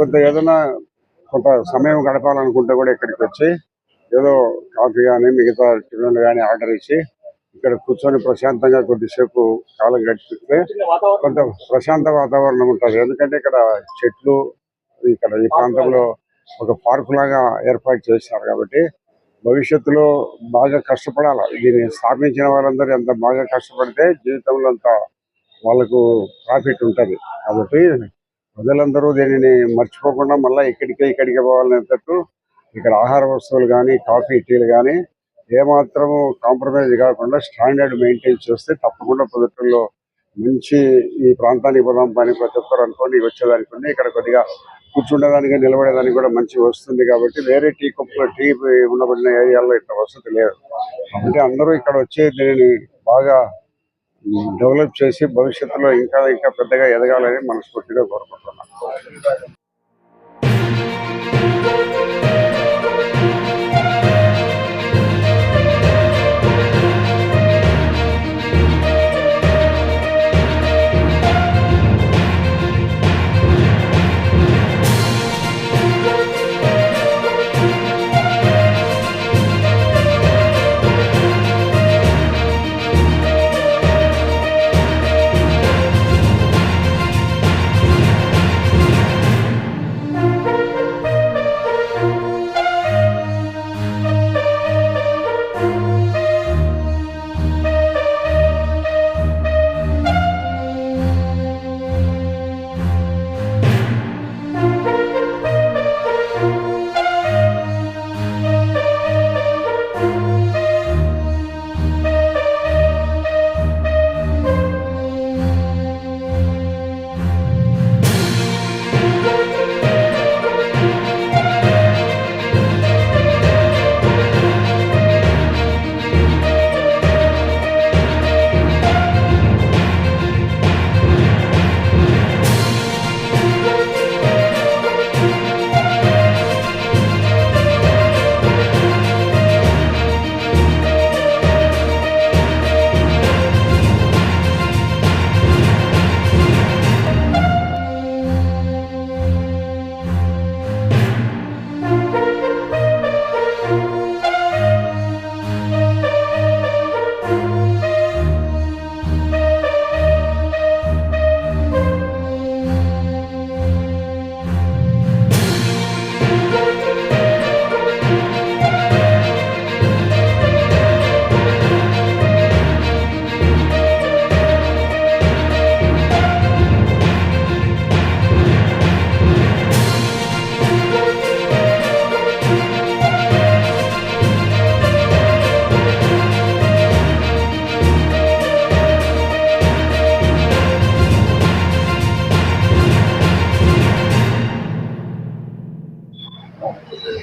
కొంత ఏదైనా కొంత సమయం గడపాలనుకుంటే కూడా ఇక్కడికి వచ్చి ఏదో కాఫీ కానీ మిగతా టిఫిన్లు కానీ ఆర్డర్ ఇచ్చి ఇక్కడ కూర్చొని ప్రశాంతంగా కొద్దిసేపు కాలం గడిపితే కొంత ప్రశాంత వాతావరణం ఉంటుంది. ఎందుకంటే ఇక్కడ చెట్లు ఇక్కడ ఈ ప్రాంతంలో ఒక పార్కు లాగా ఏర్పాటు చేస్తారు కాబట్టి భవిష్యత్తులో బాగా కష్టపడాలి. దీన్ని స్థాపించిన వాళ్ళందరూ ఎంత బాగా కష్టపడితే జీవితంలో అంత వాళ్ళకు ప్రాఫిట్ ఉంటుంది. కాబట్టి ప్రజలందరూ దీనిని మర్చిపోకుండా మళ్ళీ ఇక్కడికే ఇక్కడికే పోవాలనేటట్టు ఇక్కడ ఆహార వస్తువులు కానీ కాఫీ టీలు కానీ ఏమాత్రము కాంప్రమైజ్ కాకుండా స్టాండర్డ్ మెయింటైన్ చేస్తే తప్పకుండా పద్ధతుల్లో మంచి ఈ ప్రాంతానికి పోదాం పని ప్రతి ఒక్కరు అనుకోండి వచ్చేదానికి ఉంది. ఇక్కడ కొద్దిగా కూర్చుండేదానికి నిలబడేదానికి కూడా మంచి వస్తుంది కాబట్టి వేరే టీ కప్పు టీ ఉండబడిన ఏరియాలో ఇట్లా వసతి లేదు కాబట్టి అందరూ ఇక్కడ వచ్చి దీనిని బాగా డెవలప్ చేసి భవిష్యత్తులో ఇంకా ఇంకా పెద్దగా ఎదగాలని మనస్ఫూర్తిగా కోరుకుంటున్నాను.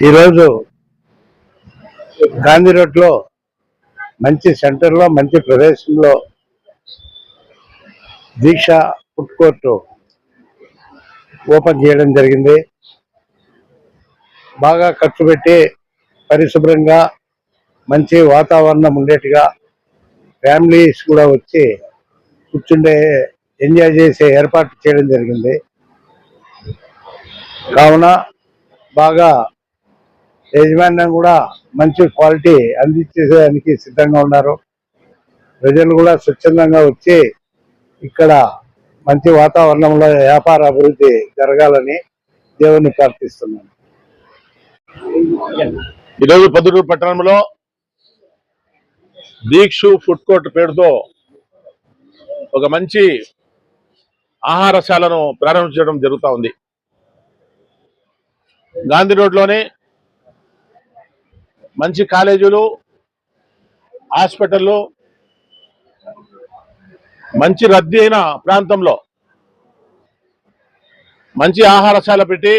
ఈరోజు గాంధీ రోడ్లో మంచి సెంటర్లో మంచి ప్రదేశంలో దీక్ష ఫుడ్ కోర్టు ఓపెన్ చేయడం జరిగింది. బాగా ఖర్చు పెట్టి పరిశుభ్రంగా మంచి వాతావరణం ఉండేట్టుగా ఫ్యామిలీస్ కూడా వచ్చి కూర్చుండే ఎంజాయ్ చేసే ఏర్పాటు చేయడం జరిగింది. కావున బాగా యజమాన్యం కూడా మంచి క్వాలిటీ అందించేదానికి సిద్ధంగా ఉన్నారు. ప్రజలు కూడా స్వచ్ఛందంగా వచ్చి ఇక్కడ మంచి వాతావరణంలో వ్యాపార అభివృద్ధి జరగాలని దేవుణ్ణి ప్రార్థిస్తున్నాను. ఈరోజు పొద్దుటూరు పట్టణంలో దీక్షు ఫుడ్ కోర్ట్ పేరుతో ఒక మంచి ఆహారశాలను ప్రారంభించడం జరుగుతూ ఉంది. గాంధీ రోడ్లోనే మంచి కాలేజీలు హాస్పిటళ్ళు మంచి రద్దీ అయిన ప్రాంతంలో మంచి ఆహారశాల పెట్టి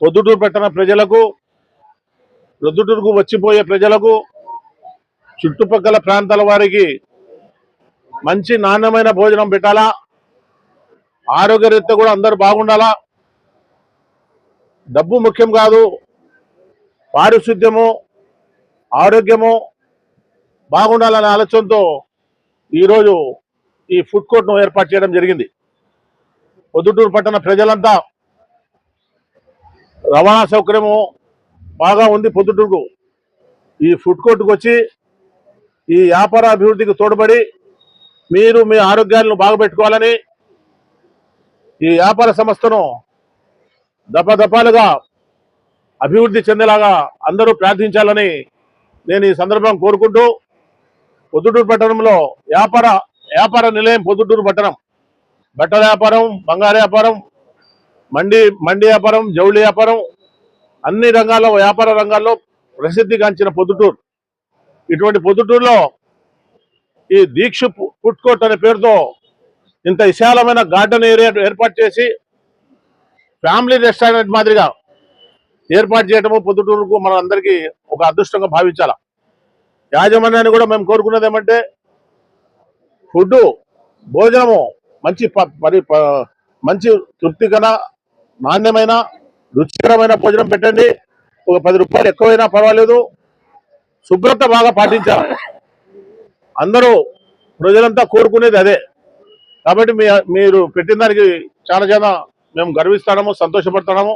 పొద్దుటూరు పెట్టిన ప్రజలకు రొద్దుటూరుకు వచ్చిపోయే ప్రజలకు చుట్టుపక్కల ప్రాంతాల వారికి మంచి నాణ్యమైన భోజనం పెట్టాలా? ఆరోగ్యరీత్యా కూడా అందరూ బాగుండాలా? డబ్బు ముఖ్యం కాదు. పారిశుద్ధ్యము ఆరోగ్యము బాగుండాలనే ఆలోచనతో ఈరోజు ఈ ఫుడ్ కోర్ట్ను ఏర్పాటు చేయడం జరిగింది. పొద్దుటూరు పట్టణ ప్రజలంతా రవాణా సౌకర్యము బాగా ఉంది పొద్దుటూరుకు. ఈ ఫుడ్ కోర్టుకు వచ్చి ఈ వ్యాపార అభివృద్ధికి తోడ్పడి మీరు మీ ఆరోగ్యాలను బాగుపెట్టుకోవాలని ఈ వ్యాపార సంస్థను దపదపాలుగా అభివృద్ధి చెందేలాగా అందరూ ప్రార్థించాలని నేను ఈ సందర్భం కోరుకుంటూ పొద్దుటూరు పట్టణంలో వ్యాపార వ్యాపార నిలయం పొద్దుటూరు పట్టణం. బట్టల వ్యాపారం బంగారు వ్యాపారం మండి మండి వ్యాపారం జౌళి వ్యాపారం అన్ని రంగాల్లో వ్యాపార రంగాల్లో ప్రసిద్ధిగాంచిన పొద్దుటూరు. ఇటువంటి పొద్దుటూరులో ఈ దీక్ష ఫుడ్ కోర్ట్ అనే పేరుతో ఇంత విశాలమైన గార్డెన్ ఏరియా ఏర్పాటు చేసి ఫ్యామిలీ రెస్టారెంట్ మాదిరిగా ఏర్పాటు చేయడము పొద్దుటూరుకు మనం అందరికీ ఒక అదృష్టంగా భావించాల. యాజమాన్యాన్ని కూడా మేము కోరుకున్నది ఏమంటే ఫుడ్ భోజనము మంచి మరి మంచి తృప్తికర నాణ్యమైన రుచికరమైన భోజనం పెట్టండి. ఒక పది రూపాయలు ఎక్కువైనా పర్వాలేదు. శుభ్రత బాగా పాటించాలి. అందరూ ప్రజలంతా కోరుకునేది అదే. కాబట్టి మీ మీరు పెట్టిన దానికి చాలా చాలా మేము గర్విస్తాము సంతోషపడతాము.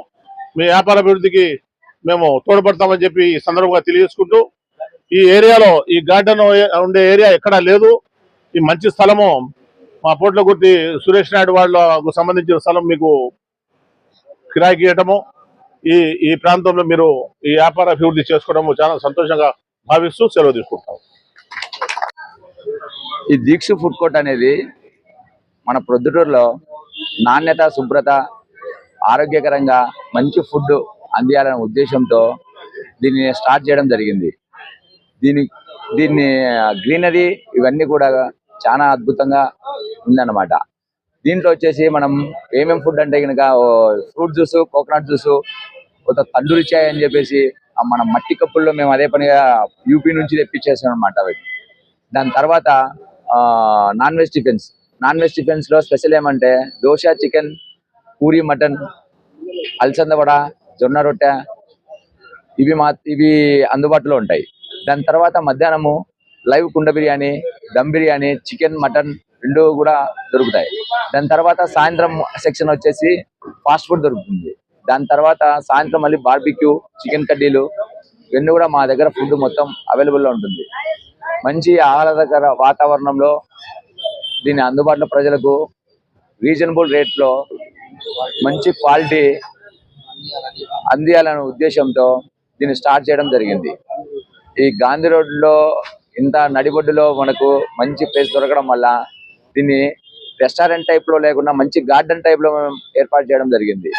మీ వ్యాపార అభివృద్ధికి మేము తోడ్పడతామని చెప్పి ఈ సందర్భంగా తెలియజేసుకుంటూ ఈ ఏరియాలో ఈ గార్డెన్ ఉండే ఏరియా ఎక్కడా లేదు. ఈ మంచి స్థలము మా పోట్లగుర్తి సురేష్ నాయుడు వాళ్ళకు సంబంధించిన స్థలం మీకు కిరాయికి ఇవ్వటము ఈ ఈ ప్రాంతంలో మీరు ఈ వ్యాపార అభివృద్ధి చేసుకోవడము చాలా సంతోషంగా భావిస్తూ సెలవు తీసుకుంటాం ఈ దీక్ష ఫుడ్ కోర్ట్ అనేది మన ప్రొద్దుటూరులో నాణ్యత శుభ్రత ఆరోగ్యకరంగా మంచి ఫుడ్ అందియాలనే ఉద్దేశంతో దీన్ని స్టార్ట్ చేయడం జరిగింది. దీని దీన్ని గ్రీనరీ ఇవన్నీ కూడా చాలా అద్భుతంగా ఉందన్నమాట. దీంట్లో వచ్చేసి మనం ఏమేమి ఫుడ్ అంటే కనుక ఫ్రూట్ జ్యూస్ కోకోనట్ జ్యూస్ కొంత తండూరి చాయ్ అని చెప్పేసి మన మట్టి కప్పుల్లో మేము అదే పనిగా యూపీ నుంచి తెప్పించేసాం అనమాట అవి. దాని తర్వాత non veg tiffins. Non veg టిఫిన్స్లో special ఏమంటే దోశ చికెన్ పూరి మటన్ అలసంద వడ జొన్న రొట్టె ఇవి మా ఇవి అందుబాటులో ఉంటాయి. దాని తర్వాత మధ్యాహ్నము లైవ్ కుండ బిర్యానీ దమ్ బిర్యానీ చికెన్ మటన్ రెండు కూడా దొరుకుతాయి. దాని తర్వాత సాయంత్రం సెక్షన్ వచ్చేసి ఫాస్ట్ ఫుడ్ దొరుకుతుంది. దాని తర్వాత సాయంత్రం మళ్ళీ బార్బిక్యూ చికెన్ కడ్డీలు ఇవన్నీ కూడా మా దగ్గర ఫుడ్ మొత్తం అవైలబుల్లో ఉంటుంది. మంచి ఆహ్లాదకర వాతావరణంలో దీన్ని అందుబాటులో ప్రజలకు రీజనబుల్ రేట్లో మంచి క్వాలిటీ అందియాలనే ఉద్దేశంతో దీన్ని స్టార్ట్ చేయడం జరిగింది. ఈ గాంధీ రోడ్లో ఇంత నడిబొడ్డులో మనకు మంచి ప్లేస్ దొరకడం వల్ల దీన్ని రెస్టారెంట్ టైప్లో లేకుండా మంచి గార్డెన్ టైప్లో మేము ఏర్పాటు చేయడం జరిగింది.